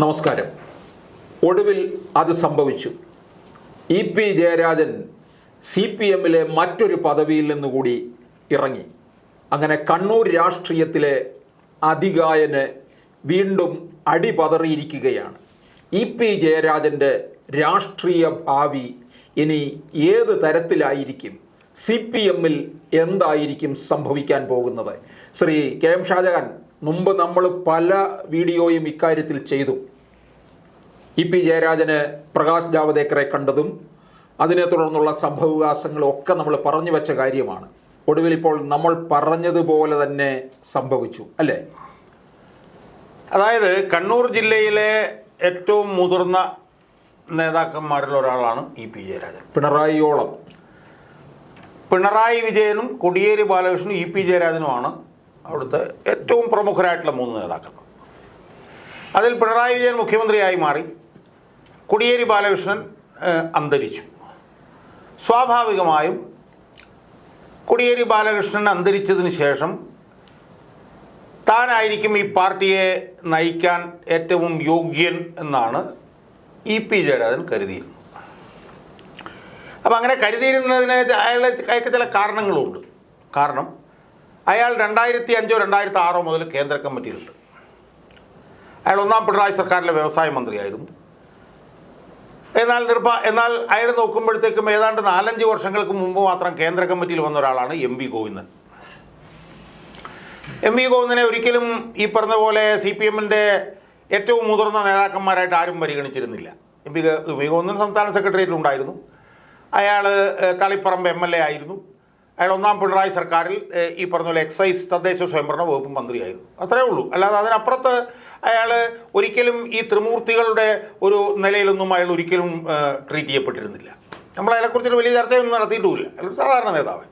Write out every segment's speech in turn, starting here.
നമസ്കാരം. ഒടുവിൽ അത് സംഭവിച്ചു. E P Jayarajan C P എമ്മിലെ മറ്റൊരു പദവിയിൽ നിന്നുകൂടി ഇറങ്ങി. അങ്ങനെ കണ്ണൂർ രാഷ്ട്രീയത്തിലെ അതികായന് വീണ്ടും അടിപതറിയിരിക്കുകയാണ്. ഇ പി ജയരാജന്റെ രാഷ്ട്രീയ ഭാവി ഇനി ഏത് തരത്തിലായിരിക്കും? സി പി എമ്മിൽ എന്തായിരിക്കും സംഭവിക്കാൻ പോകുന്നത്? ശ്രീ കെ എം ഷാജഹാൻ മുമ്പ് നമ്മൾ പല വീഡിയോയും ഇക്കാര്യത്തിൽ ചെയ്തു. ഇ പി ജയരാജന് പ്രകാശ് ജാവദേക്കറെ കണ്ടതും അതിനെ തുടർന്നുള്ള സംഭവവികാസങ്ങളും ഒക്കെ നമ്മൾ പറഞ്ഞു വെച്ച കാര്യമാണ്. ഒടുവിൽ ഇപ്പോൾ നമ്മൾ പറഞ്ഞതുപോലെ തന്നെ സംഭവിച്ചു അല്ലേ? അതായത് കണ്ണൂർ ജില്ലയിലെ ഏറ്റവും മുതിർന്ന നേതാക്കന്മാരിൽ ഒരാളാണ് ഇ പി ജയരാജൻ. പിണറായിയോളം. പിണറായി വിജയനും കൊടിയേരി ബാലകൃഷ്ണനും ഇ പി ജയരാജനുമാണ്. അവിടുത്തെ ഏറ്റവും പ്രമുഖരായിട്ടുള്ള മൂന്ന് നേതാക്കൾ. അതിൽ പിണറായി വിജയൻ മുഖ്യമന്ത്രിയായി മാറി. കൊടിയേരി ബാലകൃഷ്ണൻ അന്തരിച്ചു. സ്വാഭാവികമായും കൊടിയേരി ബാലകൃഷ്ണൻ അന്തരിച്ചതിന് ശേഷം താനായിരിക്കും ഈ പാർട്ടിയെ നയിക്കാൻ ഏറ്റവും യോഗ്യൻ എന്നാണ് ഇ പി ജയരാജൻ കരുതിയിരുന്നത്. അപ്പം അങ്ങനെ കരുതിയിരുന്നതിന് അയാളുടെ അയാൾക്ക് ചില കാരണങ്ങളുണ്ട്. കാരണം അയാൾ രണ്ടായിരത്തി അഞ്ചോ രണ്ടായിരത്തി ആറോ മുതൽ കേന്ദ്ര കമ്മിറ്റിയിലുണ്ട്. അയാൾ ഒന്നാം പിണറായി സർക്കാരിലെ വ്യവസായ മന്ത്രിയായിരുന്നു. എന്നാൽ നിർഭ എന്നാൽ അയാൾ നോക്കുമ്പോഴത്തേക്കും ഏതാണ്ട് നാലഞ്ച് വർഷങ്ങൾക്ക് മുമ്പ് മാത്രം കേന്ദ്ര കമ്മിറ്റിയിൽ വന്ന ഒരാളാണ് M V Govindan. M V ഗോവിന്ദനെ ഒരിക്കലും ഈ പറഞ്ഞ പോലെ സി പി എമ്മിന്റെ ഏറ്റവും മുതിർന്ന നേതാക്കന്മാരായിട്ട് ആരും പരിഗണിച്ചിരുന്നില്ല. എം വി ഗോവിന്ദൻ സംസ്ഥാന സെക്രട്ടേറിയറ്റിൽ ഉണ്ടായിരുന്നു അയാൾ തളിപ്പറമ്പ് എം എൽ എ ആയിരുന്നു. അയാൾ ഒന്നാം പിണറായി സർക്കാരിൽ ഈ പറഞ്ഞ പോലെ എക്സൈസ് തദ്ദേശ സ്വയംഭരണ വകുപ്പ് മന്ത്രിയായിരുന്നു. അത്രേ ഉള്ളൂ. അല്ലാതെ അതിനപ്പുറത്ത് അയാൾ ഒരിക്കലും ഈ ത്രിമൂർത്തികളുടെ ഒരു നിലയിലൊന്നും അയാൾ ഒരിക്കലും ട്രീറ്റ് ചെയ്യപ്പെട്ടിരുന്നില്ല. നമ്മൾ അയാളെക്കുറിച്ചൊരു വലിയ ചർച്ചയൊന്നും നടത്തിയിട്ടുമില്ല. അയാൾ ഒരു സാധാരണ നേതാവ്.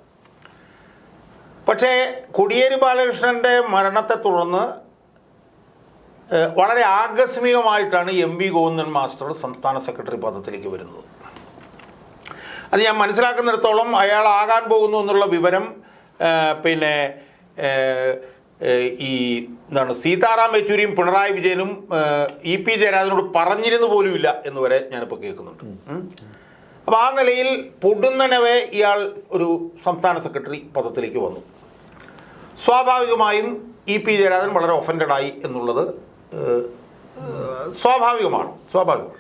പക്ഷേ കൊടിയേരി ബാലകൃഷ്ണന്റെ മരണത്തെ തുടർന്ന് വളരെ ആകസ്മികമായിട്ടാണ് എം വി ഗോവിന്ദൻ മാസ്റ്റർ സംസ്ഥാന സെക്രട്ടറി പദത്തിലേക്ക് വരുന്നത്. അത് ഞാൻ മനസ്സിലാക്കുന്നിടത്തോളം അയാൾ ആകാൻ പോകുന്നു എന്നുള്ള വിവരം പിന്നെ ഈ എന്താണ് സീതാറാം യെച്ചൂരിയും പിണറായി വിജയനും ഇ പി ജയരാജനോട് പറഞ്ഞിരുന്നു പോലുമില്ല എന്ന് വരെ ഞാനിപ്പോൾ കേൾക്കുന്നുണ്ട്. അപ്പം അപ്പോൾ ആ നിലയിൽ പൊടുന്നനവേ ഇയാൾ ഒരു സംസ്ഥാന സെക്രട്ടറി പദത്തിലേക്ക് വന്നു. സ്വാഭാവികമായും ഇ പി ജയരാജൻ വളരെ ഒഫൻഡഡായി എന്നുള്ളത് സ്വാഭാവികമാണ് സ്വാഭാവികമാണ്.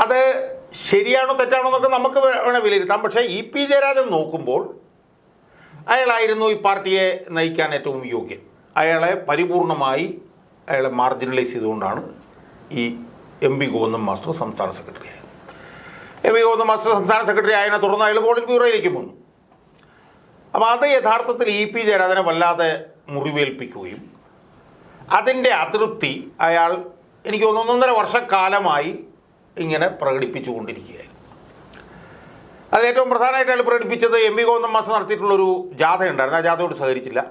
അത് ശരിയാണോ തെറ്റാണോ എന്നൊക്കെ നമുക്ക് വേണം വിലയിരുത്താം. പക്ഷേ ഇ പി ജയരാജൻ നോക്കുമ്പോൾ അയാളായിരുന്നു ഈ പാർട്ടിയെ നയിക്കാൻ ഏറ്റവും യോഗ്യൻ. അയാളെ പരിപൂർണമായി അയാളെ മാർജിനലൈസ് ചെയ്തുകൊണ്ടാണ് ഈ എം പി ഗോവിന്ദൻ മാസ്റ്റർ സംസ്ഥാന സെക്രട്ടറി ആയത്. എം പി ഗോവിന്ദൻ മാസ്റ്റർ സംസ്ഥാന സെക്രട്ടറി ആയതിനെ തുടർന്ന് അയാൾ പോളിറ്റ് ബ്യൂറോയിലേക്ക് പോന്നു. അപ്പോൾ അത് യഥാർത്ഥത്തിൽ ഇ പി ജയരാജനെ വല്ലാതെ മുറിവേൽപ്പിക്കുകയും അതിന്റെ അതൃപ്തി അയാൾ എനിക്ക് ഒന്നൊന്നര വർഷക്കാലമായി ഇങ്ങനെ പ്രകടിപ്പിച്ചുകൊണ്ടിരിക്കുകയായിരുന്നു. അത് ഏറ്റവും പ്രധാനമായിട്ട് അയാൾ പ്രകടിപ്പിച്ചത് എം വി ഗോവിന്ദൻ മാസം നടത്തിയിട്ടുള്ളൊരു ജാഥ ഉണ്ടായിരുന്നു ആ ജാഥയോട് സഹകരിച്ചില്ല.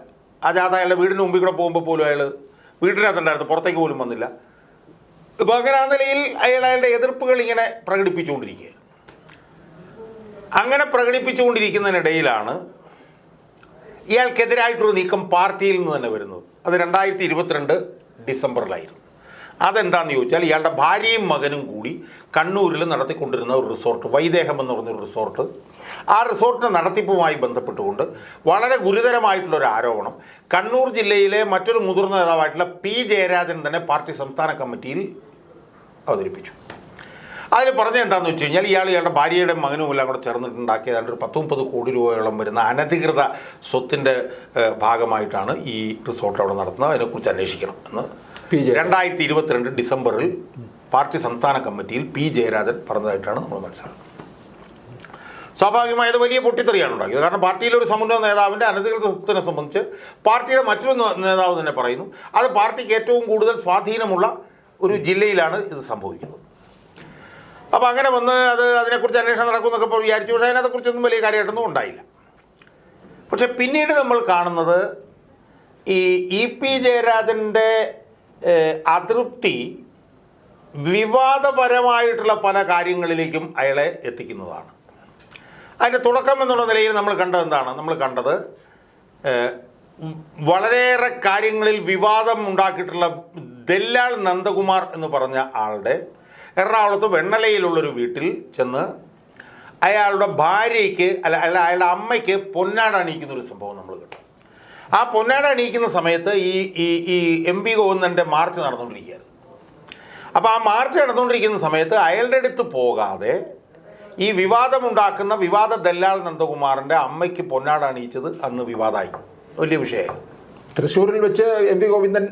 ആ ജാഥ അയാളുടെ വീടിന് മുമ്പിൽ കൂടെ പോകുമ്പോൾ പോലും അയാൾ വീട്ടിനകത്തുണ്ടായിരുന്നു. പുറത്തേക്ക് പോലും വന്നില്ല. ഇപ്പോൾ അങ്ങനെ ആ നിലയിൽ അയാൾ അയാളുടെ എതിർപ്പുകൾ ഇങ്ങനെ പ്രകടിപ്പിച്ചുകൊണ്ടിരിക്കുകയായിരുന്നു. അങ്ങനെ പ്രകടിപ്പിച്ചുകൊണ്ടിരിക്കുന്നതിനിടയിലാണ് ഇയാൾക്കെതിരായിട്ടൊരു നീക്കം പാർട്ടിയിൽ നിന്ന് തന്നെ വരുന്നത്. അത് രണ്ടായിരത്തി ഇരുപത്തിരണ്ട് ഡിസംബറിലായിരുന്നു. അതെന്താണെന്ന് ചോദിച്ചാൽ ഇയാളുടെ ഭാര്യയും മകനും കൂടി കണ്ണൂരിൽ നടത്തിക്കൊണ്ടിരുന്ന ഒരു റിസോർട്ട് വൈദേഹം എന്ന് പറഞ്ഞൊരു റിസോർട്ട്. ആ റിസോർട്ടിന്റെ നടത്തിപ്പുമായി ബന്ധപ്പെട്ടുകൊണ്ട് വളരെ ഗുരുതരമായിട്ടുള്ള ഒരു ആരോപണം. കണ്ണൂർ ജില്ലയിലെ മറ്റൊരു മുതിർന്ന നേതാവായിട്ടുള്ള പി ജയരാജൻ തന്നെ പാർട്ടി സംസ്ഥാന കമ്മിറ്റിയിൽ അവതരിപ്പിച്ചു. അതിൽ പറഞ്ഞത് എന്താണെന്ന് വെച്ച് കഴിഞ്ഞാൽ ഇയാൾ ഇയാളുടെ ഭാര്യയുടെ മകനും എല്ലാം കൂടെ ചേർന്നിട്ടുണ്ടാക്കിയ ഏതാണ്ട് ഒരു പത്ത് മുപ്പത് കോടി രൂപയോളം വരുന്ന അനധികൃത സ്വത്തിന്റെ ഭാഗമായിട്ടാണ് ഈ റിസോർട്ട് അവിടെ നടത്തുന്നത്. അതിനെക്കുറിച്ച് അന്വേഷിക്കണം എന്ന്. രണ്ടായിരത്തി ഇരുപത്തിരണ്ട് ഡിസംബറിൽ പാർട്ടി സംസ്ഥാന കമ്മിറ്റിയിൽ പി ജയരാജൻ പറഞ്ഞതായിട്ടാണ് നമ്മൾ മനസ്സിലാക്കുന്നത് സ്വാഭാവികമായത് വലിയ പൊട്ടിത്തെറിയാണ് ഉണ്ടാക്കിയത് കാരണം പാർട്ടിയിലെ ഒരു സമുന്നത നേതാവിന്റെ അനധികൃത സ്വത്തിനെ സംബന്ധിച്ച് പാർട്ടിയുടെ മറ്റൊരു നേതാവ് തന്നെ പറയുന്നു. അത് പാർട്ടിക്ക് ഏറ്റവും കൂടുതൽ സ്വാധീനമുള്ള ഒരു ജില്ലയിലാണ് ഇത് സംഭവിക്കുന്നത്. അപ്പോൾ അങ്ങനെ വന്ന് അത് അതിനെക്കുറിച്ച് അന്വേഷണം നടക്കുമെന്നൊക്കെ ഇപ്പോൾ വിചാരിച്ചു. പക്ഷേ അതിനെക്കുറിച്ചൊന്നും വലിയ കാര്യമായിട്ടൊന്നും ഉണ്ടായില്ല. പക്ഷേ പിന്നീട് നമ്മൾ കാണുന്നത് ഈ ഇ പി ജയരാജന്റെ അതൃപ്തി വിവാദപരമായിട്ടുള്ള പല കാര്യങ്ങളിലേക്കും അയാളെ എത്തിക്കുന്നതാണ്. അതിന്റെ തുടക്കം എന്നുള്ള നിലയിൽ നമ്മൾ കണ്ടത് എന്താണ്? നമ്മൾ കണ്ടത് വളരെയേറെ കാര്യങ്ങളിൽ വിവാദം ഉണ്ടാക്കിയിട്ടുള്ള ദല്ലാൾ നന്ദകുമാർ എന്ന് പറഞ്ഞ ആളുടെ എറണാകുളത്ത് വെണ്ണലയിലുള്ളൊരു വീട്ടിൽ ചെന്ന് അയാളുടെ ഭാര്യയ്ക്ക് അല്ല അല്ല അയാളുടെ അമ്മയ്ക്ക് പൊന്നാട അണിയിക്കുന്ന ഒരു സംഭവം നമ്മൾ കണ്ടു. ആ പൊന്നാട അണിയിക്കുന്ന സമയത്ത് ഈ ഈ ഈ എം പി ഗോവിന്ദന്റെ മാർച്ച് നടന്നുകൊണ്ടിരിക്കുകയായിരുന്നു. അപ്പോൾ ആ മാർച്ച് നടന്നുകൊണ്ടിരിക്കുന്ന സമയത്ത് അയാളുടെ അടുത്ത് പോകാതെ ഈ വിവാദമുണ്ടാക്കുന്ന വിവാദ ദല്ലാൽ നന്ദകുമാറിന്റെ അമ്മയ്ക്ക് പൊന്നാട അണിയിച്ചത് അന്ന് വിവാദമായി. വലിയ വിഷയമായി തൃശ്ശൂരിൽ വെച്ച് എം പി ഗോവിന്ദൻ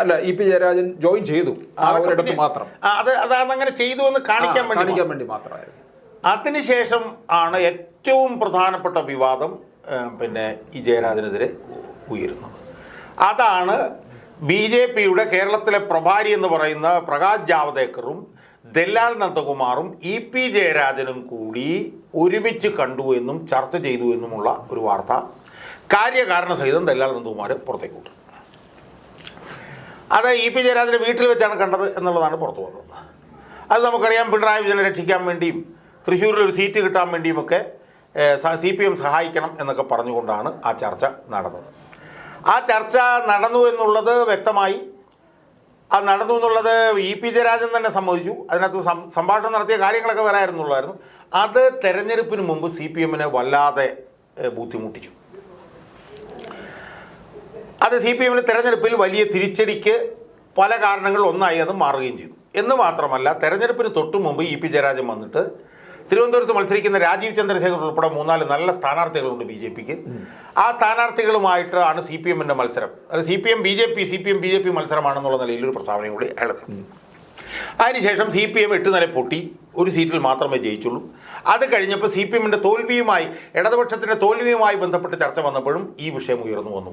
അല്ല, ഇ പി ജയരാജൻ ജോയിൻ ചെയ്തു. ആ ഒരിടത്ത് മാത്രം. അത് അതങ്ങനെ ചെയ്തു എന്ന് കാണിക്കാൻ വേണ്ടി കാണിക്കാൻ വേണ്ടി മാത്രമായിരുന്നു. അതിനുശേഷം ആണ് ഏറ്റവും പ്രധാനപ്പെട്ട വിവാദം പിന്നെ ഈ ജയരാജനെതിരെ ഉയരുന്നത്. അതാണ് ബി ജെ പിയുടെ കേരളത്തിലെ പ്രഭാരി എന്ന് പറയുന്ന പ്രകാശ് ജാവദേക്കറും ദല്ലാൽ നന്ദകുമാറും ഇ പി ജയരാജനും കൂടി ഒരുമിച്ച് കണ്ടു എന്നും ചർച്ച ചെയ്തു എന്നുമുള്ള ഒരു വാർത്ത. കാര്യകാരണ സഹിതം ദല്ലാൽ നന്ദകുമാർ പുറത്തേക്ക് വിട്ടു അത് ഇ പി ജയരാജനെ വീട്ടിൽ വെച്ചാണ് കണ്ടത് എന്നുള്ളതാണ് പുറത്തു വന്നത്. അത് നമുക്കറിയാം പിണറായി വിജയനെ രക്ഷിക്കാൻ വേണ്ടിയും തൃശ്ശൂരിൽ ഒരു സീറ്റ് കിട്ടാൻ വേണ്ടിയുമൊക്കെ സി പി എം സഹായിക്കണം എന്നൊക്കെ പറഞ്ഞുകൊണ്ടാണ് ആ ചർച്ച നടന്നത്. ആ ചർച്ച നടന്നു എന്നുള്ളത് വ്യക്തമായി. അത് നടന്നു എന്നുള്ളത് ഇ പി ജയരാജൻ തന്നെ സമ്മതിച്ചു. അതിനകത്ത് സംഭാഷണം നടത്തിയ കാര്യങ്ങളൊക്കെ വരായിരുന്നുള്ളായിരുന്നു അത് തെരഞ്ഞെടുപ്പിന് മുമ്പ് സി പി എമ്മിനെ വല്ലാതെ ബുദ്ധിമുട്ടിച്ചു. അത് സി പി എമ്മിന് തെരഞ്ഞെടുപ്പിൽ വലിയ തിരിച്ചടിക്ക് പല കാരണങ്ങൾ ഒന്നായി അത് മാറുകയും ചെയ്തു. എന്ന് മാത്രമല്ല തെരഞ്ഞെടുപ്പിന് തൊട്ടു മുമ്പ് ഇ പി ജയരാജൻ വന്നിട്ട് തിരുവനന്തപുരത്ത് മത്സരിക്കുന്ന രാജീവ് ചന്ദ്രശേഖർ ഉൾപ്പെടെ മൂന്നാൽ നല്ല സ്ഥാനാർത്ഥികളുണ്ട് ബി ജെ പിക്ക്. ആ സ്ഥാനാർത്ഥികളുമായിട്ടാണ് സി പി എമ്മിന്റെ മത്സരം. അത് C P M B J P C P M B J P മത്സരമാണെന്നുള്ള നിലയിൽ ഒരു പ്രസ്താവനയും കൂടി അയാൾ അതിനുശേഷം സി പി എം എട്ട് നില പൊട്ടി. ഒരു സീറ്റിൽ മാത്രമേ ജയിച്ചുള്ളൂ. അത് കഴിഞ്ഞപ്പോൾ സി പി എമ്മിന്റെ തോൽവിയുമായി ഇടതുപക്ഷത്തിന്റെ തോൽവിയുമായി ബന്ധപ്പെട്ട് ചർച്ച വന്നപ്പോഴും ഈ വിഷയം ഉയർന്നു വന്നു.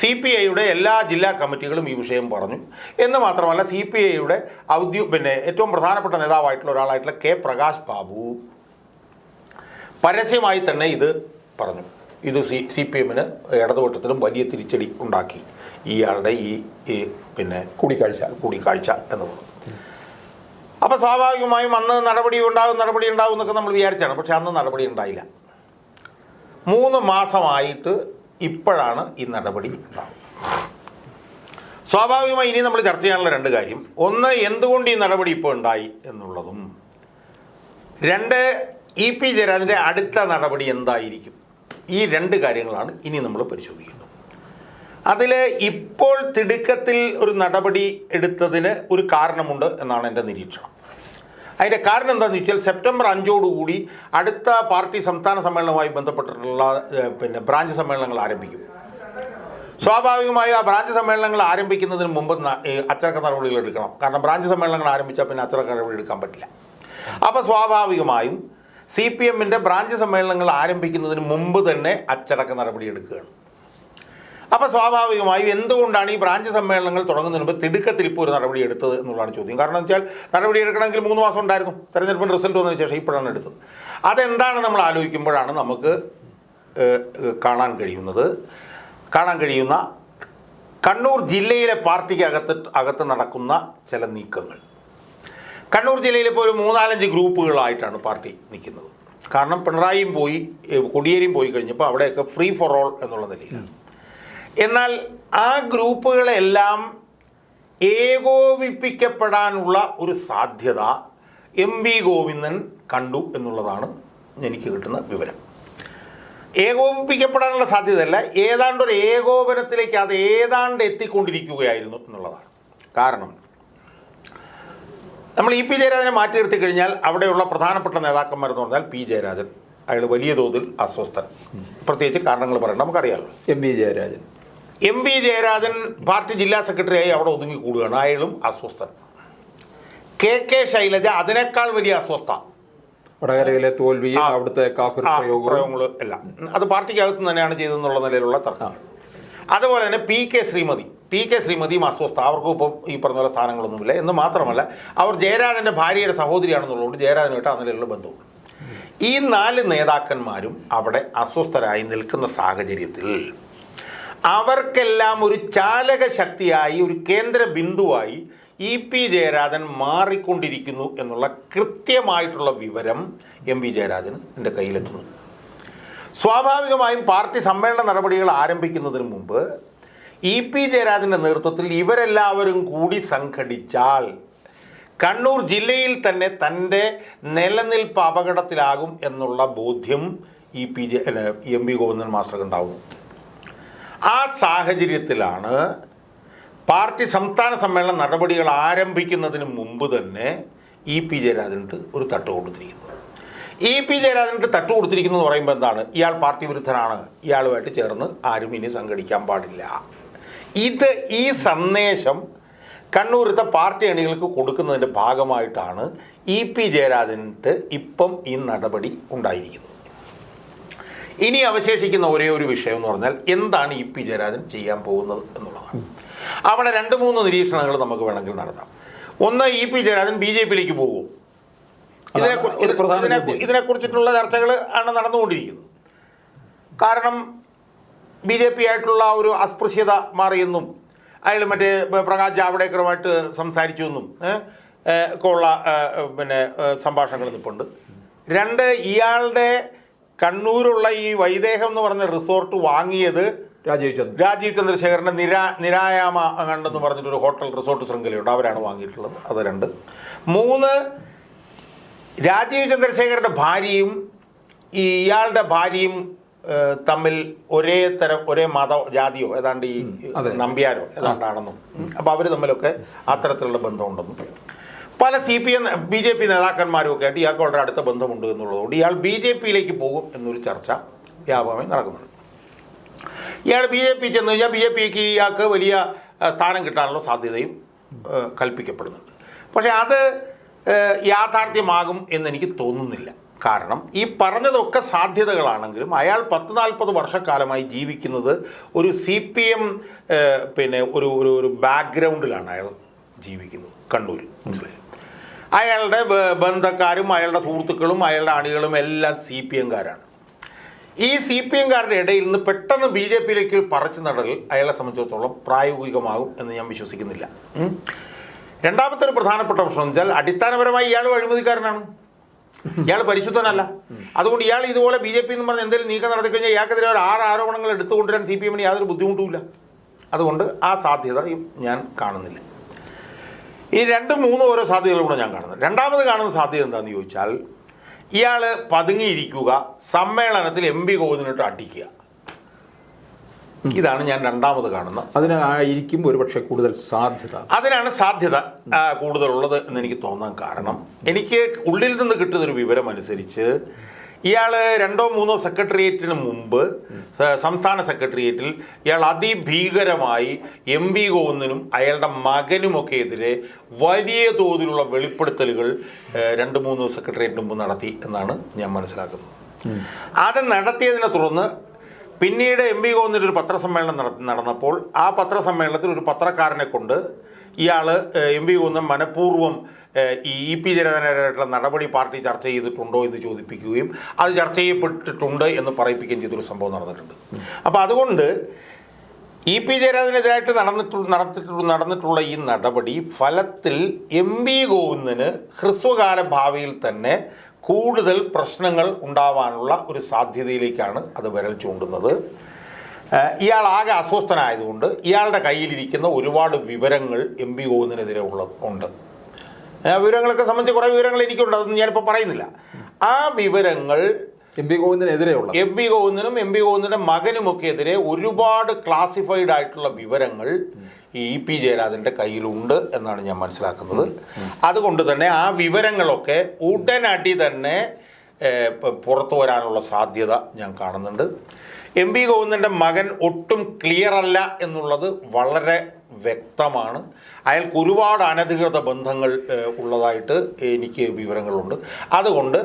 സി പി ഐയുടെ എല്ലാ ജില്ലാ കമ്മിറ്റികളും ഈ വിഷയം പറഞ്ഞു. എന്ന് മാത്രമല്ല സി പി ഐയുടെ ഔദ്യോ പിന്നെ ഏറ്റവും പ്രധാനപ്പെട്ട നേതാവായിട്ടുള്ള ഒരാളായിട്ടുള്ള കെ പ്രകാശ് ബാബു പരസ്യമായി തന്നെ ഇത് പറഞ്ഞു. ഇത് സി സി പി എമ്മിന് ഇടതുപക്ഷത്തിലും വലിയ തിരിച്ചടി ഉണ്ടാക്കി. ഇയാളുടെ ഈ ഈ പിന്നെ കൂടിക്കാഴ്ച. കൂടിക്കാഴ്ച എന്നുള്ളത് അപ്പോൾ സ്വാഭാവികമായും അന്ന് നടപടി ഉണ്ടാകും നടപടി ഉണ്ടാകും എന്നൊക്കെ നമ്മൾ വിചാരിച്ചാണ്. പക്ഷെ അന്ന് നടപടി ഉണ്ടായില്ല. മൂന്ന് മാസമായിട്ട് ഇപ്പോഴാണ് ഈ നടപടി ഉണ്ടാകും സ്വാഭാവികമായി ഇനി നമ്മൾ ചർച്ച ചെയ്യാനുള്ള രണ്ട് കാര്യം. ഒന്ന് എന്തുകൊണ്ട് ഈ നടപടി ഇപ്പോൾ ഉണ്ടായി എന്നുള്ളതും. രണ്ട് ഇ പി ജയരാജന്റെ അടുത്ത നടപടി എന്തായിരിക്കും? ഈ രണ്ട് കാര്യങ്ങളാണ് ഇനി നമ്മൾ പരിശോധിക്കുന്നത്. അതിൽ ഇപ്പോൾ തിടുക്കത്തിൽ ഒരു നടപടി എടുത്തതിന് ഒരു കാരണമുണ്ട് എന്നാണ് എന്റെ നിരീക്ഷണം. അതിന്റെ കാരണം എന്താണെന്ന് വെച്ചാൽ സെപ്റ്റംബർ അഞ്ചോടുകൂടി അടുത്ത പാർട്ടി സംസ്ഥാന സമ്മേളനവുമായി ബന്ധപ്പെട്ടിട്ടുള്ള പിന്നെ ബ്രാഞ്ച് സമ്മേളനങ്ങൾ ആരംഭിക്കും. സ്വാഭാവികമായും ആ ബ്രാഞ്ച് സമ്മേളനങ്ങൾ ആരംഭിക്കുന്നതിന് മുമ്പ് അച്ചടക്ക നടപടികൾ എടുക്കണം. കാരണം ബ്രാഞ്ച് സമ്മേളനങ്ങൾ ആരംഭിച്ചാൽ പിന്നെ അച്ചടക്ക നടപടി എടുക്കാൻ പറ്റില്ല. അപ്പോൾ സ്വാഭാവികമായും സി പി എമ്മിന്റെ ബ്രാഞ്ച് സമ്മേളനങ്ങൾ ആരംഭിക്കുന്നതിന് മുമ്പ് തന്നെ അച്ചടക്ക നടപടി എടുക്കുകയാണ്. അപ്പോൾ സ്വാഭാവികമായും എന്തുകൊണ്ടാണ് ഈ ബ്രാഞ്ച് സമ്മേളനങ്ങൾ തുടങ്ങുന്നതിന് മുമ്പ് തിടുക്കത്തിൽ ഇപ്പോൾ ഒരു നടപടി എടുത്തത് എന്നുള്ളതാണ് ചോദ്യം. കാരണം എന്ന് വെച്ചാൽ നടപടി എടുക്കണമെങ്കിൽ മൂന്ന് മാസം ഉണ്ടായിരുന്നു. തെരഞ്ഞെടുപ്പിന്റെ റിസൾട്ട് വന്നതിന് ശേഷം ഇപ്പോഴാണ് എടുത്തത്. അതെന്താണ് നമ്മൾ ആലോചിക്കുമ്പോഴാണ് നമുക്ക് കാണാൻ കഴിയുന്നത്. കാണാൻ കഴിയുന്ന കണ്ണൂർ ജില്ലയിലെ പാർട്ടിക്ക് അകത്ത് അകത്ത് നടക്കുന്ന ചില നീക്കങ്ങൾ. കണ്ണൂർ ജില്ലയിൽ ഇപ്പോൾ ഒരു മൂന്നാലഞ്ച് ഗ്രൂപ്പുകളായിട്ടാണ് പാർട്ടി നിൽക്കുന്നത്. കാരണം പിണറായിയും പോയി കൊടിയേരിയും പോയി കഴിഞ്ഞപ്പോൾ അവിടെയൊക്കെ ഫ്രീ ഫോർ ഓൾ എന്നുള്ള നിലയിലാണ്. എന്നാൽ ആ ഗ്രൂപ്പുകളെല്ലാം ഏകോപിപ്പിക്കപ്പെടാനുള്ള ഒരു സാധ്യത എം വി ഗോവിന്ദൻ കണ്ടു എന്നുള്ളതാണ് എനിക്ക് കിട്ടുന്ന വിവരം. ഏകോപിപ്പിക്കപ്പെടാനുള്ള സാധ്യതയല്ല ഏതാണ്ട് ഒരു ഏകോപനത്തിലേക്ക് അത് ഏതാണ്ട് എത്തിക്കൊണ്ടിരിക്കുകയായിരുന്നു എന്നുള്ളതാണ്. കാരണം നമ്മൾ ഇ പി ജയരാജനെ മാറ്റി നിർത്തി കഴിഞ്ഞാൽ അവിടെയുള്ള പ്രധാനപ്പെട്ട നേതാക്കന്മാരെന്ന് പറഞ്ഞാൽ പി ജയരാജൻ. അയാൾ വലിയ തോതിൽ അസ്വസ്ഥൻ. പ്രത്യേകിച്ച് കാരണങ്ങൾ പറയണം നമുക്കറിയാമല്ലോ M V Jayarajan. M V Jayarajan party ജില്ലാ സെക്രട്ടറിയായി അവിടെ ഒതുങ്ങി കൂടുകയാണ്. അയാളും അസ്വസ്ഥൻ. കെ കെ ശൈലജ അതിനേക്കാൾ വലിയ അസ്വസ്ഥ. വടകരയിലെ തോൽവി. അവിടുത്തെ കാഫിർ പ്രയോഗങ്ങൾ എല്ലാം. അത് പാർട്ടിക്കകത്ത് തന്നെയാണ് ചെയ്തതെന്നുള്ള നിലയിലുള്ള തർക്കം. അതുപോലെ തന്നെ P K Sreemathi P K ശ്രീമതിയും അസ്വസ്ഥ. അവർക്കും ഇപ്പം ഈ പറഞ്ഞ പോലെ സ്ഥാനങ്ങളൊന്നുമില്ല. എന്ന് മാത്രമല്ല അവർ ജയരാജന്റെ ഭാര്യയുടെ സഹോദരിയാണെന്നുള്ളതുകൊണ്ട് ജയരാജനുമായിട്ട് ആ നിലയിലുള്ള ബന്ധവും. ഈ നാല് നേതാക്കന്മാരും അവിടെ അസ്വസ്ഥരായി നിൽക്കുന്ന സാഹചര്യത്തിൽ അവർക്കെല്ലാം ഒരു ചാലക ശക്തിയായി ഒരു കേന്ദ്ര ബിന്ദുവായി ഇ പി ജയരാജൻ മാറിക്കൊണ്ടിരിക്കുന്നു എന്നുള്ള കൃത്യമായിട്ടുള്ള വിവരം എം വി ജയരാജന് എന്റെ കയ്യിലെത്തുന്നു. സ്വാഭാവികമായും പാർട്ടി സമ്മേളന നടപടികൾ ആരംഭിക്കുന്നതിന് മുമ്പ് ഇ പി ജയരാജന്റെ നേതൃത്വത്തിൽ ഇവരെല്ലാവരും കൂടി സംഘടിച്ചാൽ കണ്ണൂർ ജില്ലയിൽ തന്നെ തന്റെ നിലനിൽപ്പ് അപകടത്തിലാകും എന്നുള്ള ബോധ്യം E P J M P Govindan മാസ്റ്റർക്ക് ഉണ്ടാവും ആ സാഹചര്യത്തിലാണ് പാർട്ടി സംസ്ഥാന സമ്മേളന നടപടികൾ ആരംഭിക്കുന്നതിന് മുമ്പ് തന്നെ ഇ പി ജയരാജനിട്ട് ഒരു തട്ട് കൊടുത്തിരിക്കുന്നത്. ഇ പി ജയരാജനിട്ട് തട്ട് കൊടുത്തിരിക്കുന്നു എന്ന് പറയുമ്പോൾ എന്താണ്? ഇയാൾ പാർട്ടി വിരുദ്ധനാണ്. ഇയാളുമായിട്ട് ചേർന്ന് ആരും ഇനി സംഘടിക്കാൻ പാടില്ല. ഇത് ഈ സന്ദേശം കണ്ണൂരത്തെ പാർട്ടി അണികൾക്ക് കൊടുക്കുന്നതിന്റെ ഭാഗമായിട്ടാണ് ഇ പി ജയരാജനിട്ട് ഇപ്പം ഈ നടപടി ഉണ്ടായിരിക്കുന്നത്. ഇനി അവശേഷിക്കുന്ന ഒരേ ഒരു വിഷയം എന്ന് പറഞ്ഞാൽ എന്താണ് ഇ പി ജയരാജൻ ചെയ്യാൻ പോകുന്നത് എന്നുള്ളതാണ്. അവിടെ രണ്ട് മൂന്ന് നിരീക്ഷണങ്ങൾ നമുക്ക് വേണമെങ്കിൽ നടത്താം. ഒന്ന് E P Jayarajan B J പിയിലേക്ക് പോകും ഇതിനെ. ഇതിനെക്കുറിച്ചിട്ടുള്ള ചർച്ചകൾ ആണ് നടന്നുകൊണ്ടിരിക്കുന്നത്. കാരണം ബി ജെ പി ആയിട്ടുള്ള ഒരു അസ്പൃശ്യത മാറിയെന്നും അയാൾ മറ്റേ പ്രകാശ് ജാവ്ഡേക്കറുമായിട്ട് സംസാരിച്ചു എന്നും ഒക്കെ ഉള്ള പിന്നെ സംഭാഷണങ്ങൾ നിൽപ്പുണ്ട് രണ്ട് ഇയാളുടെ കണ്ണൂരുള്ള ഈ വൈദേഹം എന്ന് പറഞ്ഞ റിസോർട്ട് വാങ്ങിയത് രാജീവ് ചന്ദ്ര രാജീവ് ചന്ദ്രശേഖരന്റെ നിരാ നിരായാമ കണ്ടെന്ന് പറഞ്ഞിട്ടൊരു ഹോട്ടൽ റിസോർട്ട് ശൃംഖലയുണ്ട്. അവരാണ് വാങ്ങിയിട്ടുള്ളത്. അത് രണ്ട്. മൂന്ന് രാജീവ് ചന്ദ്രശേഖരന്റെ ഭാര്യയും ഈ ഇയാളുടെ ഭാര്യയും തമ്മിൽ ഒരേ തരം ഒരേ മത ജാതിയോ ഏതാണ്ട് ഈ. നമ്പ്യാരോ ഏതാണ്ടാണെന്നും അപ്പോൾ അവർ തമ്മിലൊക്കെ അത്തരത്തിലുള്ള ബന്ധമുണ്ടെന്നും. പല C P M B J P നേതാക്കന്മാരും ഒക്കെ ആയിട്ട് ഇയാൾക്ക് വളരെ അടുത്ത ബന്ധമുണ്ട് എന്നുള്ളതുകൊണ്ട് ഇയാൾ ബി ജെ പിയിലേക്ക് പോകും എന്നൊരു ചർച്ച വ്യാപകമായി നടക്കുന്നുണ്ട്. ഇയാൾ ബി ജെ പി ചെന്ന് കഴിഞ്ഞാൽ ബി ജെ പിക്ക് ഇയാൾക്ക് വലിയ സ്ഥാനം കിട്ടാനുള്ള സാധ്യതയും കൽപ്പിക്കപ്പെടുന്നുണ്ട്. പക്ഷേ അത് യാഥാർത്ഥ്യമാകും എന്നെനിക്ക് തോന്നുന്നില്ല. കാരണം ഈ പറഞ്ഞതൊക്കെ സാധ്യതകളാണെങ്കിലും അയാൾ പത്ത് നാൽപ്പത് വർഷക്കാലമായി ജീവിക്കുന്നത് ഒരു സി പി എം പിന്നെ ഒരു ഒരു ബാക്ക്ഗ്രൗണ്ടിലാണ് അയാൾ ജീവിക്കുന്നത് കണ്ണൂർ മനസ്സിലായി അയാളുടെ ബന്ധക്കാരും അയാളുടെ സുഹൃത്തുക്കളും അയാളുടെ അണികളും എല്ലാം സി പി എംകാരാണ്. ഈ സി പി എംകാരുടെ ഇടയിൽ നിന്ന് പെട്ടെന്ന് ബി ജെ പിയിലേക്ക് പറിച്ചു നടൽ അയാളെ സംബന്ധിച്ചിടത്തോളം പ്രായോഗികമാകും എന്ന് ഞാൻ വിശ്വസിക്കുന്നില്ല. രണ്ടാമത്തെ ഒരു പ്രധാനപ്പെട്ട പ്രശ്നം വെച്ചാൽ അടിസ്ഥാനപരമായി ഇയാൾ അഴിമതിക്കാരനാണ്. ഇയാൾ പരിശുദ്ധനല്ല. അതുകൊണ്ട് ഇയാൾ ഇതുപോലെ ബി ജെ പി എന്ന് പറഞ്ഞ് എന്തെങ്കിലും നീക്കം നടത്തി കഴിഞ്ഞാൽ ഇയാൾക്കെതിരെ ഒരു ആറ് ആരോപണങ്ങൾ എടുത്തുകൊണ്ടുവരാൻ സി പി എമ്മിന് യാതൊരു ബുദ്ധിമുട്ടുമില്ല. അതുകൊണ്ട് ആ സാധ്യത ഞാൻ കാണുന്നില്ല. ഈ രണ്ടും മൂന്നും ഓരോ സാധ്യതകളും കൂടെ ഞാൻ കാണുന്നത് രണ്ടാമത് കാണുന്ന സാധ്യത എന്താണെന്ന് ചോദിച്ചാൽ ഇയാൾ പതുങ്ങിയിരിക്കുക സമ്മേളനത്തിൽ എം പി ഗോവിന്ദനിട്ട് അടിക്കുക. ഇതാണ് ഞാൻ രണ്ടാമത് കാണുന്ന അതിനായിരിക്കും ഒരുപക്ഷെ കൂടുതൽ സാധ്യത. അതിനാണ് സാധ്യത കൂടുതലുള്ളത് എന്ന് എനിക്ക് തോന്നാൻ കാരണം. എനിക്ക് ഉള്ളിൽ നിന്ന് കിട്ടുന്നൊരു വിവരമനുസരിച്ച് വിവരം അനുസരിച്ച് ഇയാൾ രണ്ടോ മൂന്നോ സെക്രട്ടേറിയറ്റിന് മുമ്പ് സംസ്ഥാന സെക്രട്ടേറിയറ്റിൽ ഇയാൾ അതിഭീകരമായി എം വി ഗോവിന്ദനും അയാളുടെ മകനുമൊക്കെ എതിരെ വലിയ തോതിലുള്ള വെളിപ്പെടുത്തലുകൾ രണ്ട് മൂന്ന് സെക്രട്ടേറിയറ്റിന് മുമ്പ് നടത്തി എന്നാണ് ഞാൻ മനസ്സിലാക്കുന്നത്. അത് നടത്തിയതിനെ തുടർന്ന് പിന്നീട് എം വി ഗോവിന്ദന്റെ ഒരു പത്രസമ്മേളനം നട- നടന്നപ്പോൾ ആ പത്രസമ്മേളനത്തിൽ ഒരു പത്രക്കാരനെ കൊണ്ട് ഇയാൾ എം വി ഗോവിന്ദൻ മനഃപൂർവം ഈ ഇ പി ജനതനായിട്ടുള്ള നടപടി പാർട്ടി ചർച്ച ചെയ്തിട്ടുണ്ടോ എന്ന് ചോദിപ്പിക്കുകയും അത് ചർച്ച ചെയ്യപ്പെട്ടിട്ടുണ്ട് എന്ന് പറയിപ്പിക്കുകയും ചെയ്തൊരു സംഭവം നടന്നിട്ടുണ്ട്. അപ്പോൾ അതുകൊണ്ട് ഇ പി ജയരാജനെതിരായിട്ട് നടന്നിട്ടുള്ള നടത്തിട്ടുള്ള നടന്നിട്ടുള്ള ഈ നടപടി ഫലത്തിൽ എം വി ഗോവിന്ദന് ഹ്രസ്വകാല ഭാവിയിൽ തന്നെ കൂടുതൽ പ്രശ്നങ്ങൾ ഉണ്ടാവാനുള്ള ഒരു സാധ്യതയിലേക്കാണ് അത് വിരൽ ചൂണ്ടുന്നത്. ഇയാൾ ആകെ അസ്വസ്ഥനായതുകൊണ്ട് ഇയാളുടെ കയ്യിലിരിക്കുന്ന ഒരുപാട് വിവരങ്ങൾ എം പി ഗോവിന്ദനെതിരെ ഉള്ള ഉണ്ട്. വിവരങ്ങളൊക്കെ സംബന്ധിച്ച് കുറേ വിവരങ്ങൾ എനിക്കുണ്ട് അതൊന്നും ഞാനിപ്പോൾ പറയുന്നില്ല. ആ വിവരങ്ങൾ എം പി ഗോവിന്ദനെതിരെയുള്ള. എം പി ഗോവിന്ദനും എം പി ഗോവിന്ദന്റെ മകനുമൊക്കെ എതിരെ ഒരുപാട് ക്ലാസിഫൈഡ് ആയിട്ടുള്ള വിവരങ്ങൾ ഈ ഇ പി ജയരാജന്റെ കയ്യിലുണ്ട് എന്നാണ് ഞാൻ മനസ്സിലാക്കുന്നത്. അതുകൊണ്ട് തന്നെ ആ വിവരങ്ങളൊക്കെ ഉടനടി തന്നെ പുറത്തു വരാനുള്ള സാധ്യത ഞാൻ കാണുന്നുണ്ട്. എം പി ഗോവിന്ദന്റെ മകൻ ഒട്ടും ക്ലിയർ അല്ല എന്നുള്ളത് വളരെ വ്യക്തമാണ്. അയാൾക്ക് ഒരുപാട് അനധികൃത ബന്ധങ്ങൾ ഉള്ളതായിട്ട് എനിക്ക് വിവരങ്ങളുണ്ട്. അതുകൊണ്ട്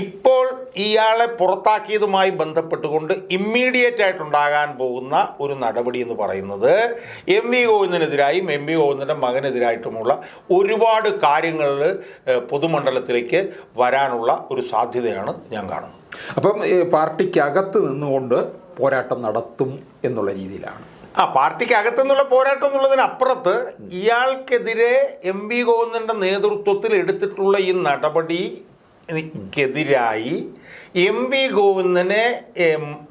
ഇപ്പോൾ ഇയാളെ പുറത്താക്കിയതുമായി ബന്ധപ്പെട്ടുകൊണ്ട് ഇമ്മീഡിയറ്റ് ആയിട്ടുണ്ടാകാൻ പോകുന്ന ഒരു നടപടി എന്ന് പറയുന്നത് എം വി ഗോവിന്ദനെതിരായും എം വി ഗോവിന്ദന്റെ മകനെതിരായിട്ടുമുള്ള ഒരുപാട് കാര്യങ്ങൾ പൊതുമണ്ഡലത്തിലേക്ക് വരാനുള്ള ഒരു സാധ്യതയാണ് ഞാൻ കാണുന്നത്. അപ്പം പാർട്ടിക്കകത്ത് നിന്നുകൊണ്ട് പോരാട്ടം നടത്തും എന്നുള്ള രീതിയിലാണ്. ആ പാർട്ടിക്ക് അകത്തുനിന്നുള്ള പോരാട്ടം എന്നുള്ളതിനപ്പുറത്ത് ഇയാൾക്കെതിരെ എം വി ഗോവിന്ദന്റെ നേതൃത്വത്തിൽ എടുത്തിട്ടുള്ള ഈ നടപടിക്കെതിരായി എം വി ഗോവിന്ദനെ എം,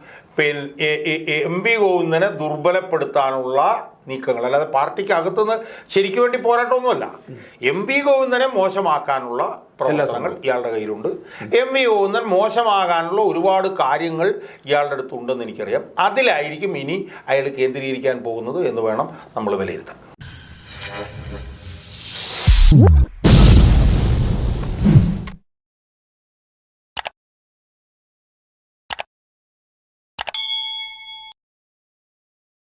എ- എം വി ഗോവിന്ദനെ ദുർബലപ്പെടുത്താനുള്ള നീക്കങ്ങൾ. അല്ലാതെ പാർട്ടിക്ക് അകത്തുനിന്ന് ശരിക്കു വേണ്ടി പോരാട്ടമൊന്നുമല്ല. എം പി ഗോവിന്ദനെ മോശമാക്കാനുള്ള പ്രവർത്തനങ്ങൾ ഇയാളുടെ കയ്യിലുണ്ട്. എം വി ഗോവിന്ദൻ മോശമാകാനുള്ള ഒരുപാട് കാര്യങ്ങൾ ഇയാളുടെ അടുത്തുണ്ടെന്ന് എനിക്കറിയാം. അതിലായിരിക്കും ഇനി അയാൾ കേന്ദ്രീകരിക്കാൻ പോകുന്നത് എന്ന് വേണം നമ്മൾ വിലയിരുത്താൻ.